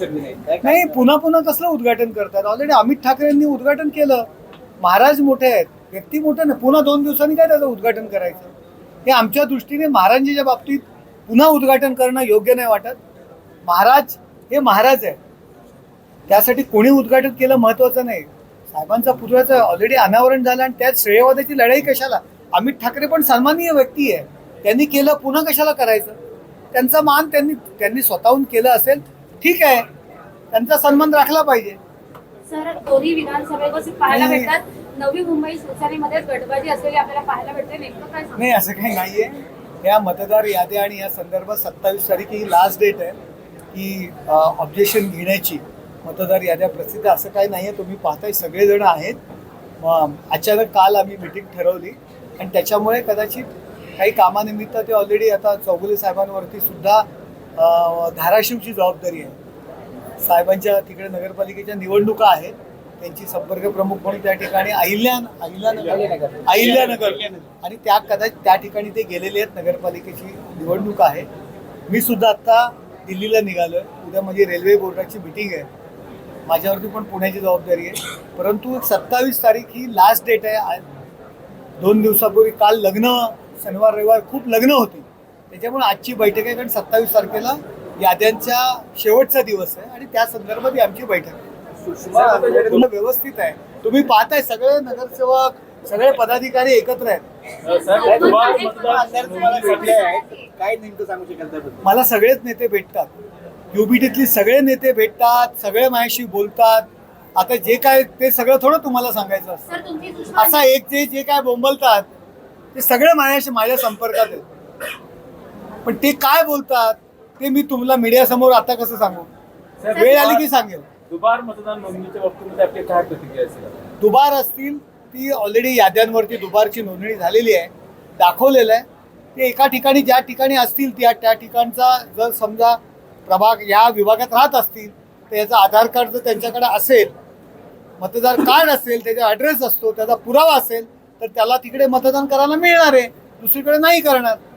नाही पुन्हा पुन्हा कसलं उद्घाटन करतात? ऑलरेडी अमित ठाकरेंनी उद्घाटन केलं. महाराज मोठे आहेत. व्यक्ती मोठे नाही. पुन्हा दोन दिवसांनी काय त्याचं उद्घाटन करायचं? हे आमच्या दृष्टीने महाराजांच्या बाबतीत पुन्हा उद्घाटन करणं योग्य नाही वाटत. महाराज हे महाराज आहे त्यासाठी कोणी उद्घाटन केलं महत्वाचं नाही. साहेबांचा पुतळ्याचं ऑलरेडी अनावरण झालं आणि त्यात श्रेयवादाची लढाई कशाला? अमित ठाकरे पण सन्माननीय व्यक्ती आहे. त्यांनी केलं पुन्हा कशाला करायचं? त्यांचा मान त्यांनी त्यांनी स्वतःहून केलं असेल. ठीक आहे. त्यांचा सन्मान राखला पाहिजे. सर दोन्ही विधानसभेवर पाहायला भेटतात. नवी मुंबई गटबाजी असलेली आपल्याला पाहायला भेटते. नेमकं काय? नाही असं काही नाहीये. या मतदार याद्या आणि या संदर्भात सत्तावीस तारीख ही लास्ट डेट आहे. की ऑब्जेक्शन घेण्याची मतदार याद्या प्रसिद्ध असं काही नाहीये. तुम्ही पाहताय सगळेजण आहेत. अचानक काल आम्ही मिटिंग ठरवली. आणि त्याच्यामुळे कदाचित काही कामानिमित्त ते ऑलरेडी आता चौगुले साहेबांवरती सुद्धा धाराशिवची जबाबदारी आहे. साहेबांच्या तिकडे नगरपालिकेच्या निवडणुका आहेत. त्यांची संपर्क प्रमुख म्हणून त्या ठिकाणी अहिल्या अहिल्यानगर अहिल्यानगर. आणि त्या कदाचित त्या ठिकाणी ते गेलेले आहेत. नगरपालिकेची निवडणूक आहे. मी सुद्धा आता दिल्लीला निघालो उद्या माझी रेल्वे बोर्डाची मिटिंग आहे. माझ्यावरती पण पुण्याची जबाबदारी आहे. परंतु सत्तावीस तारीख ही लास्ट डेट आहे. दोन दिवसापूर्वी काल लग्न शनिवार रविवार खूप लग्न होती. त्याच्यामुळे आजची बैठक आहे कारण सत्तावीस तारखेला याद्यांचा शेवटचा दिवस आहे आणि त्या संदर्भात ही आमची बैठक आहे. व्यवस्थित आहे. तुम्ही पाहताय सगळे नगरसेवक सगळे पदाधिकारी एकत्र आहेत. काय नेमकं सांगू शकाल त्याबद्दल? मला सगळेच नेते भेटतात. युबीटीतली सगळे नेते भेटतात सगळे माझ्याशी बोलतात. आता जे काय ते सगळं थोडं तुम्हाला सांगायचं असतं. असा एक जे जे काय बोंबलतात ते सगळे माझ्याशी माझ्या संपर्कात आहेत. पण ते काय बोलतात ते मी तुम्हाला मीडिया समोर आता कसं सांगू? वेळ आली की सांगेल. दुबार मतदान नोंदणीच्या बाबतीमध्ये आपली काय प्रतिक्रिया असेल? दुबार असतील ती ऑलरेडी याद्यांवरती दुबारची नोंदणी झालेली आहे दाखवलेलं आहे. ते एका ठिकाणी ज्या ठिकाणी असतील त्या त्या ठिकाणचा जर समजा प्रभाग या विभागात राहत असतील तर याचा आधार कार्ड जर त्यांच्याकडे असेल मतदार कार्ड असेल त्याचा ॲड्रेस असतो त्याचा पुरावा असेल तर त्याला तिकडे मतदान करायला मिळणार आहे. दुसरीकडे नाही करणार.